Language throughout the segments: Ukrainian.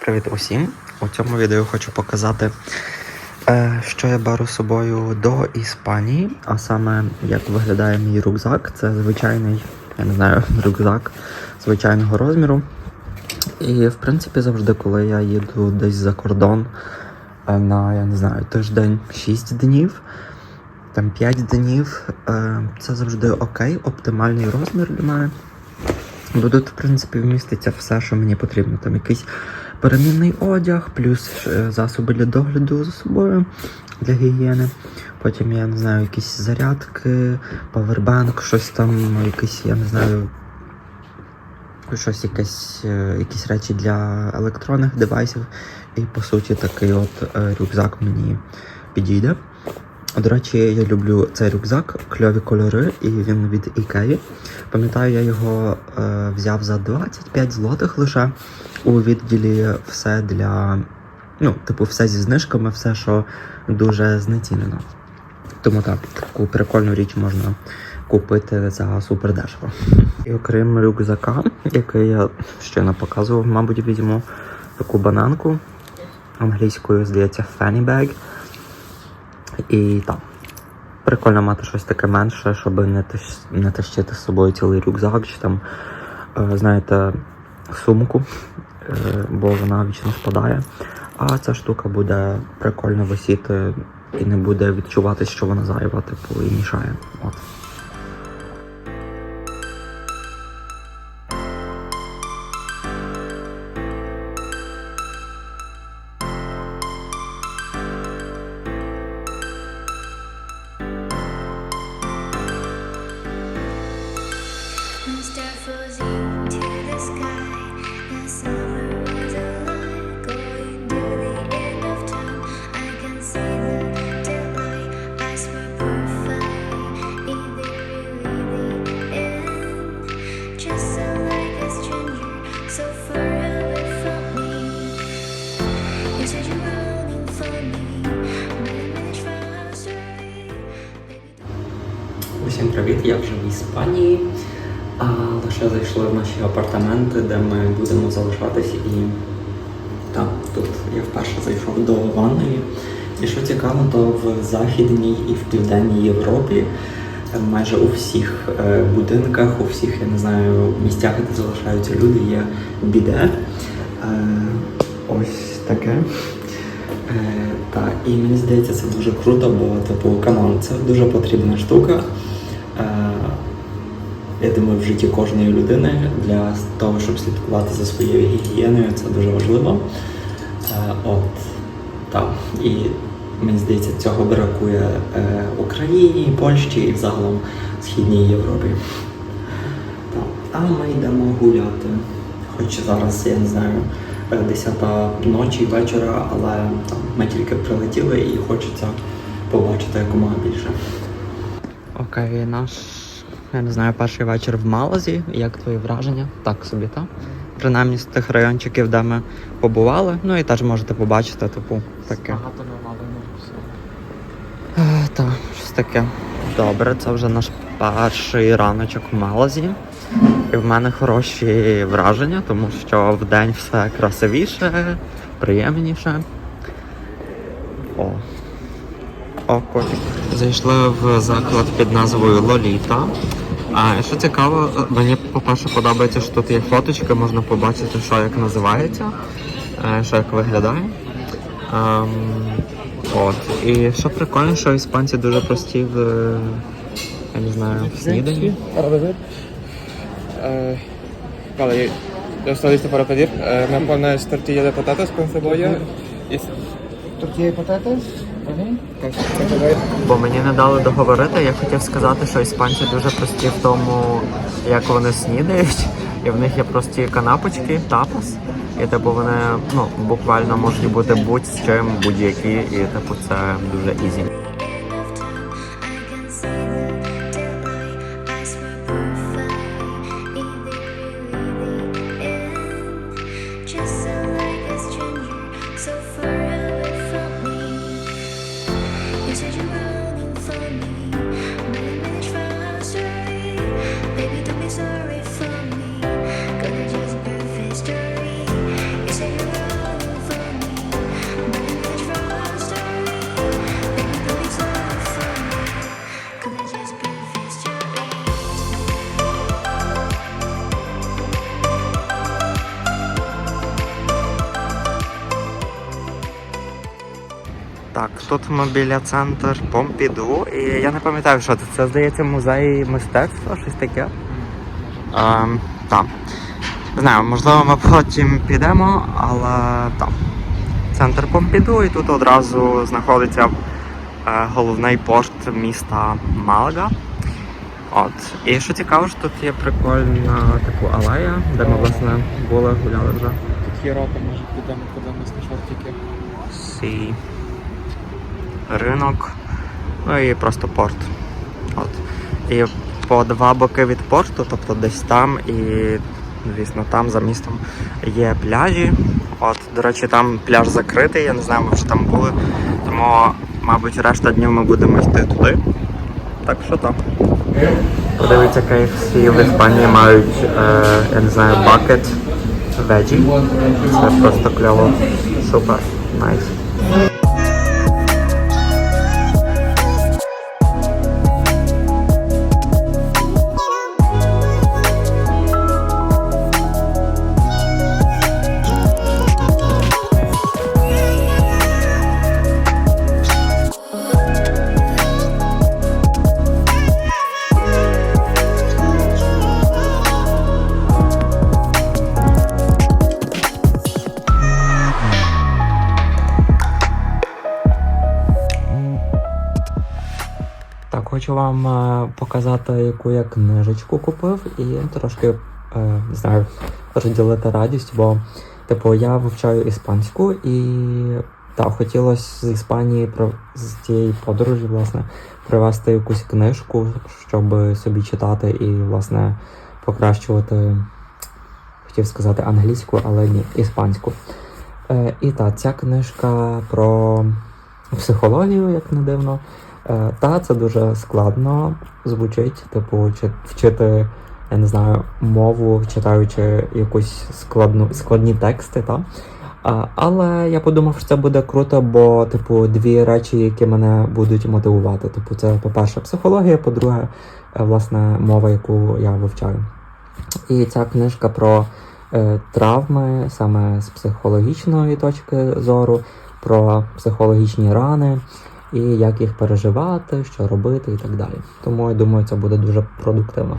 Привіт усім! У цьому відео хочу показати, е, що я беру з собою до Іспанії, а саме як виглядає мій рюкзак. Це звичайний, я не знаю, рюкзак звичайного розміру. І в принципі завжди, коли я їду десь за кордон е, на, я не знаю, тиждень 6 днів, там 5 днів, е, це завжди окей, оптимальний розмір для мене. Бо тут, в принципі, вміститься все, що мені потрібно. Там якийсь перемінний одяг, плюс е, засоби для догляду за собою для гігієни. Потім, я не знаю, якісь зарядки, павербанк, щось там, якийсь, я не знаю, щось якесь, е, якісь речі для електронних девайсів. І по суті такий от е, рюкзак мені підійде. До речі, я люблю цей рюкзак, кльові кольори, і він від Ікеї. Пам'ятаю, я його е, взяв за 25 злотих лише у відділі все для. Ну, типу, все зі знижками, все, що дуже знецінено. Тому так, таку прикольну річ можна купити за супер дешево. І окрім рюкзака, який я ще не показував, мабуть, візьму таку бананку англійською, здається, fanny bag. І так. Прикольно мати щось таке менше, щоб не, не тащити з собою цілий рюкзак чи там, е, знаєте, сумку, е, бо вона вічно спадає. А ця штука буде прикольно висіти і не буде відчувати, що вона зайва, типу, і мішає. От. Я вже в Іспанії. А лише зайшли в наші апартаменти, де ми будемо залишатись. І так, тут я вперше зайшов до ванної. І що цікаво, то в Західній і в Південній Європі е, майже у всіх е, будинках, у всіх, я не знаю, місцях, де залишаються люди, є біде. Е, ось таке. Е, та, і мені здається, це дуже круто, бо типу камон, це дуже потрібна штука. Е, я думаю, в житті кожної людини для того, щоб слідкувати за своєю гігієною, це дуже важливо. Е, от, так. І мені здається, цього бракує е, Україні, Польщі і взагалом Східній Європі. Так. А ми йдемо гуляти. Хоч зараз, я не знаю, е, 10 ночі, вечора, але там, ми тільки прилетіли і хочеться побачити якомога більше. Окей, наш, я не знаю, перший вечір в Малазі. Як твої враження? Так собі, так? Принаймні з тих райончиків, де ми побували. Ну і теж можете побачити, типу, таке. Багато нормально все. Е, Так, щось таке. Добре, це вже наш перший раночок в Малазі. І в мене хороші враження, тому що в день все красивіше, приємніше. О. О, котик. Зайшли в заклад під назвою Лоліта. А що цікаво, мені, по-перше, подобається, що тут є фоточки, можна побачити, що як називається, е, що як виглядає. Ем, от. І що прикольно, що іспанці дуже прості в, е, я не знаю, в сніданні. Está listo para pedir. Eh, me pones tortilla de patatas con cebolla y Tortilla de patatas, ¿vale? con, con cebolla. Бо мені не дали договорити, я хотів сказати, що іспанці дуже прості в тому, як вони снідають. І в них є прості канапочки, тапас. І типу вони ну, буквально можуть бути будь-з чим, будь-які, і типу це дуже ізі. Тут ми біля центр Помпіду, і я не пам'ятаю, що це. Це здається музей мистецтва, щось таке. Ем, так. Не знаю, можливо, ми потім підемо, але там. Центр Помпіду, і тут одразу знаходиться е, головний порт міста Малага. От. І що цікаво, що тут є прикольна таку алея, де ми власне були, гуляли вже. Тут Європа, може підемо подивимось на шортики. Сі. Ринок. Ну і просто порт. От. І по два боки від порту, тобто десь там і, звісно, там за містом є пляжі. От, до речі, там пляж закритий, я не знаю, ми вже там були. Тому, мабуть, решта днів ми будемо йти туди. Так що так. Подивіться, KFC в Іспанії мають, е, я не знаю, бакет веджі. Це просто кльово. Супер. Найс. Так, хочу вам е, показати, яку я книжечку купив, і трошки е, не знаю, розділити радість, бо типу я вивчаю іспанську і так, хотілося з Іспанії з цієї подорожі, власне, привезти якусь книжку, щоб собі читати і, власне, покращувати, хотів сказати англійську, але ні, іспанську. Е, і так, ця книжка про психологію, як не дивно. Е, Та це дуже складно звучить, типу, чи вчити, я не знаю, мову, читаючи якусь складну, складні тексти, та? А, але я подумав, що це буде круто, бо, типу, дві речі, які мене будуть мотивувати. Типу, це, по-перше, психологія, по-друге, е, власне, мова, яку я вивчаю. І ця книжка про е, травми саме з психологічної точки зору, про психологічні рани і як їх переживати, що робити і так далі. Тому я думаю, це буде дуже продуктивно.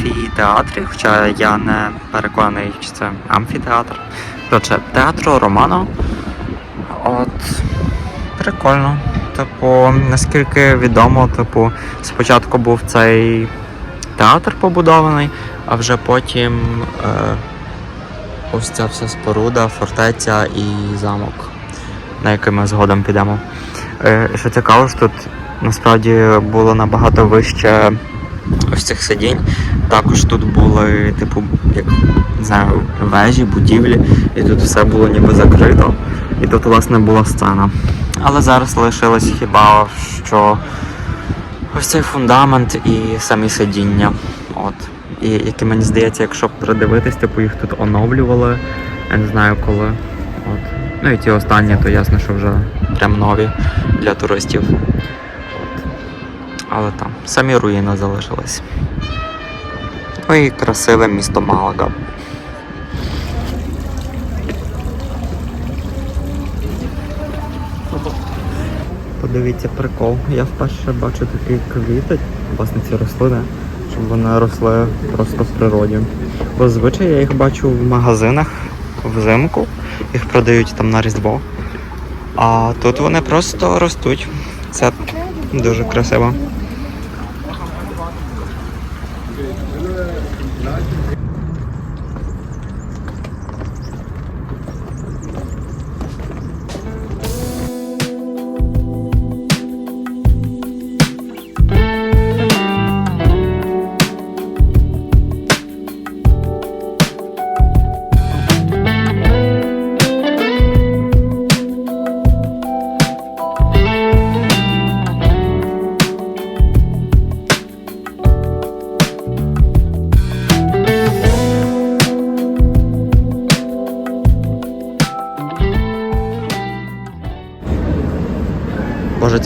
Амфітеатрі, хоча я не переконаний, чи це амфітеатр. Коротше, театру Романо. От прикольно. Типу, наскільки відомо, типу, спочатку був цей театр побудований, а вже потім е, ось ця вся споруда, фортеця і замок, на який ми згодом підемо. Е, що цікаво, що тут насправді було набагато вище ось цих сидінь. Також тут були, типу, як не знаю, вежі, будівлі, і тут все було ніби закрито. І тут, власне, була сцена. Але зараз лишилось хіба що ось цей фундамент і самі сидіння. От. І які мені здається, якщо придивитись, типу їх тут оновлювали. Я не знаю коли. От. Ну і ті останні, то ясно, що вже прям нові для туристів але там самі руїни залишились. Ну і красиве місто Малага. Подивіться прикол, я вперше бачу такі квіти, власне ці рослини, щоб вони росли просто в природі. Бо звичай я їх бачу в магазинах взимку, їх продають там на різдво. А тут вони просто ростуть. Це дуже красиво.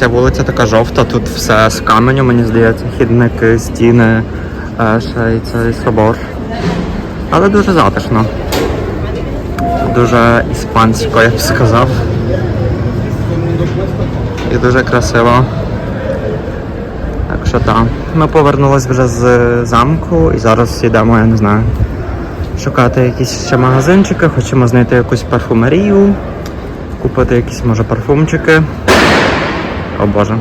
Ця вулиця така жовта, тут все з каменю, мені здається, хідники, стіни, е, ще й цей собор. Але дуже затишно. Дуже іспансько, я б сказав. І дуже красиво. Так що так. Ми повернулись вже з замку і зараз йдемо, я не знаю, шукати якісь ще магазинчики, хочемо знайти якусь парфумерію, купити якісь може парфумчики. О Боже.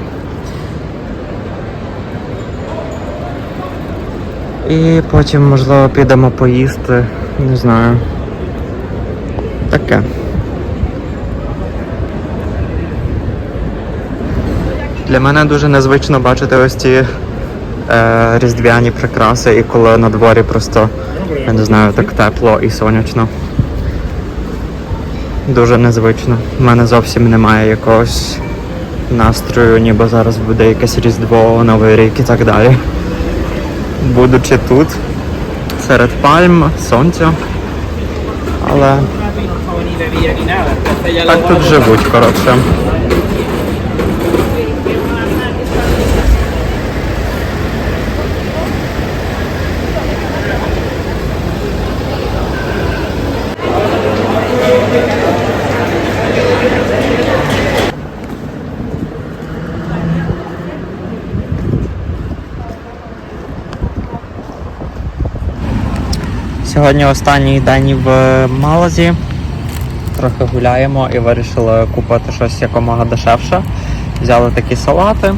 І потім, можливо, підемо поїсти. Не знаю. Таке. Для мене дуже незвично бачити ось ці е, різдвяні прикраси, і коли на дворі просто, я не знаю, так тепло і сонячно. Дуже незвично. У мене зовсім немає якогось настрою, ніби зараз буде якесь Різдво, Новий рік і так далі. Будучи тут, серед пальм, сонця. Але так тут живуть, коротше. Сьогодні останній день в Малазі. Трохи гуляємо і вирішили купити щось якомога дешевше. Взяли такі салати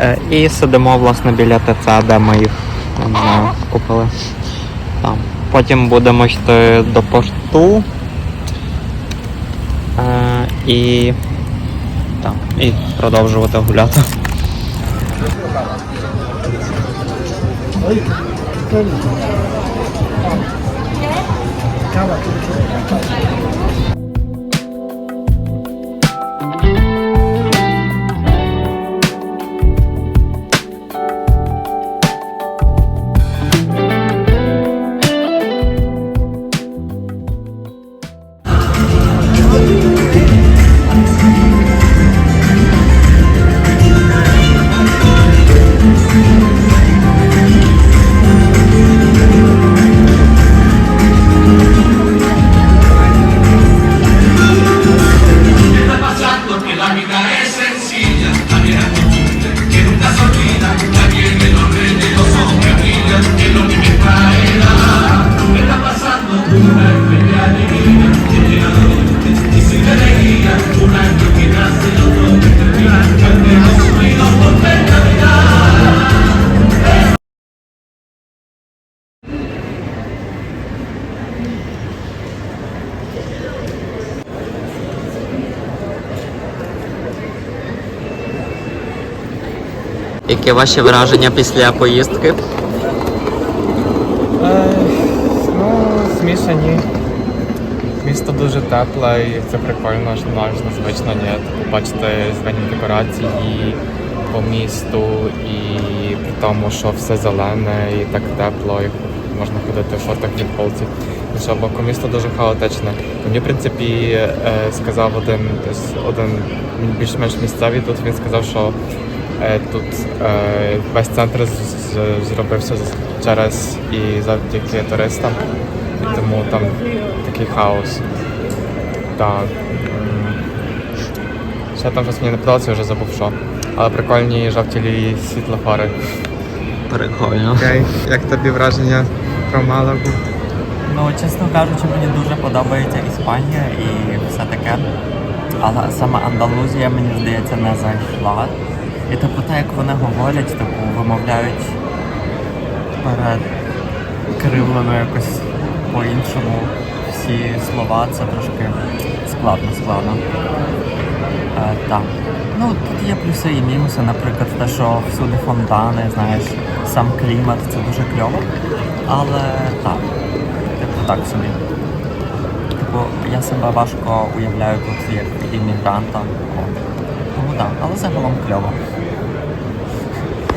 е, і сидимо власне біля ТЦ, де ми їх не купили. Там. Потім будемо йти до порту. Е, і, там, і продовжувати гуляти. 看吧。Які ваші враження після поїздки? Е, ну, змішані. Місто дуже тепле і це прикольно, що навіть незвично ні. Типу, бачити звані декорації по місту і при тому, що все зелене і так тепло, і можна ходити в шортах від полці. Що боку місто дуже хаотичне. Мені, в принципі, е, сказав один, один більш-менш місцевий тут, він сказав, що Тут е, весь центр зробився через і завдяки туристам, і тому там такий хаос. Так. Ще там щось мені не подобалося, я вже забув що. Але прикольні жовті світлофори. Прикольно. Окей, як тобі враження про Малагу? Ну, чесно кажучи, мені дуже подобається Іспанія і все таке. Але саме Андалузія, мені здається, не зайшла. І типу, те, як вони говорять, типу, вимовляють перекривлено якось по-іншому всі слова, це трошки складно, складно. Е, так. Ну, тут є плюси і мінуси, наприклад, те, що всюди фонтани, знаєш, сам клімат, це дуже кльово. Але так, типу так собі. Типу, я себе важко уявляю тут як іммігранта. Тому так, але загалом кльово.